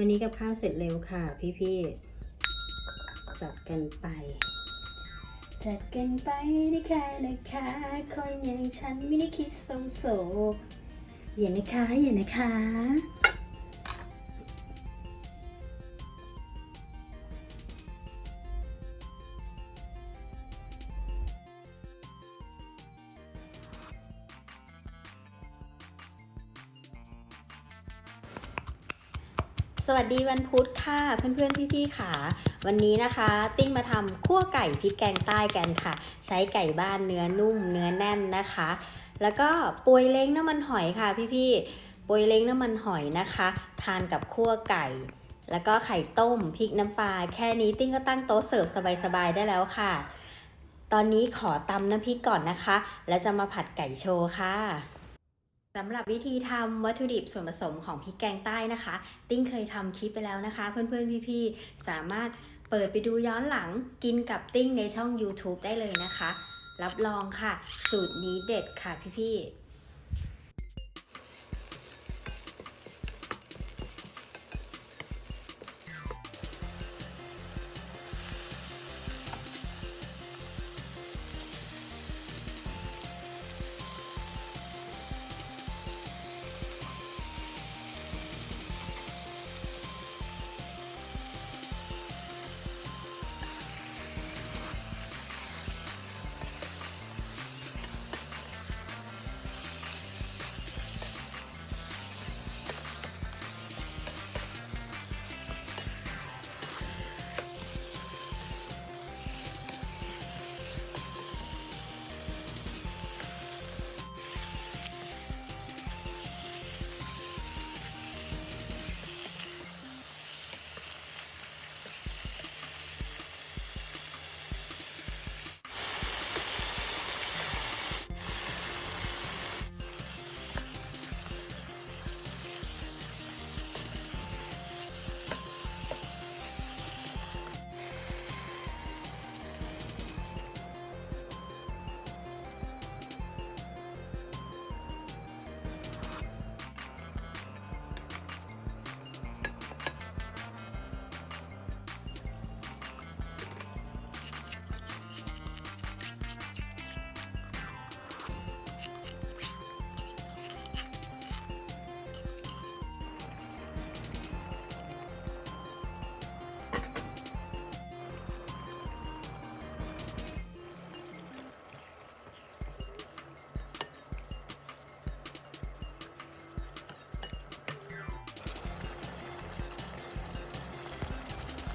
วันนี้กับข้าวเสร็จเร็วค่ะพี่ๆ จัดกันไป จัดกันไปนะคะนะคะคนอย่างฉันไม่ได้คิดสงโศกอย่านะคะอย่านะคะ สวัสดีวันพุธค่ะเพื่อนๆพี่ๆค่ะ วันนี้นะคะ ติ้งมาทำคั่วไก่พริกแกงใต้กันค่ะ ใช้ไก่บ้านเนื้อนุ่มเนื้อแน่นนะคะ แล้วก็ปวยเล้งน้ำมันหอยค่ะพี่ๆปวยเล้งน้ำมันหอยนะคะ ทานกับคั่วไก่ แล้วก็ไข่ต้มพริกน้ำปลาแค่นี้ติ้งก็ตั้งโต๊ะเสิร์ฟสบายๆได้แล้วค่ะ ตอนนี้ขอตำน้ำพริกก่อนนะคะ แล้วจะมาผัดไก่โชว์ค่ะ สำหรับวิธีทำวัตถุดิบส่วนผสมของพริกแกงใต้นะคะ ติ้งเคยทำคลิปไปแล้วนะคะ เพื่อนๆพี่ๆสามารถเปิดไปดูย้อนหลังกินกับติ้งในช่อง YouTube ได้เลยนะคะ รับรองค่ะ สูตรนี้เด็ดค่ะพี่ๆ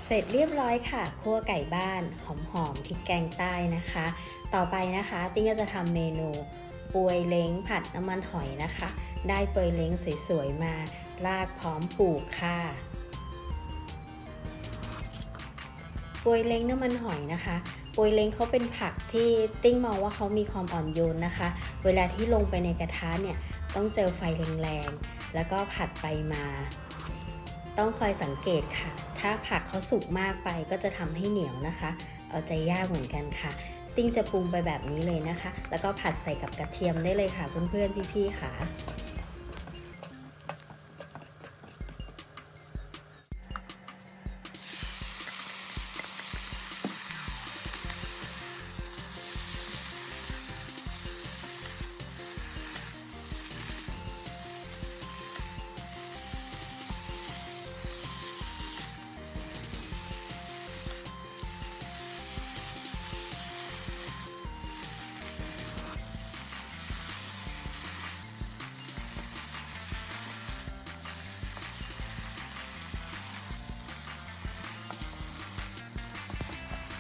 เสร็จเรียบร้อยค่ะคั่วไก่บ้านหอมๆพริกแกงใต้นะคะ ต่อไปนะคะติ้งก็จะทำเมนูปวยเล้งผัดน้ำมันหอยนะคะ ได้ปวยเล้งสวยๆมาลากพร้อมปลูกค่ะปวยเล้งน้ำมันหอยนะคะปวยเล้งเขาเป็นผักที่ติ้งมองว่าเขามีความอ่อนโยนนะคะ เวลาที่ลงไปในกระทะเนี่ยต้องเจอไฟแรงๆแล้วก็ผัดไปมา ต้องคอยสังเกตค่ะ ถ้าผักเขาสุกมากไปก็จะทำให้เหนียวนะคะ เอาใจยากเหมือนกันค่ะ ติ้งจะปรุงไปแบบนี้เลยนะคะ แล้วก็ผัดใส่กับกระเทียมได้เลยค่ะเพื่อนๆพี่ๆค่ะ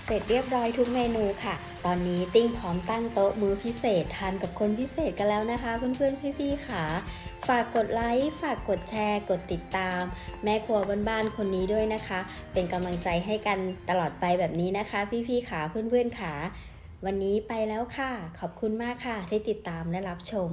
เสร็จเรียบร้อยทุกเมนูค่ะ ตอนนี้ติ้งพร้อมตั้งโต๊ะมื้อพิเศษทานกับคนพิเศษกันแล้วนะคะ เพื่อนๆพี่ๆค่ะ ฝากกดไลค์ ฝากกดแชร์ กดติดตาม แม่ครัวบ้านๆคนนี้ด้วยนะคะ เป็นกำลังใจให้กันตลอดไปแบบนี้นะคะ พี่ๆค่ะ เพื่อนๆค่ะ วันนี้ไปแล้วค่ะ ขอบคุณมากค่ะที่ติดตามและรับชม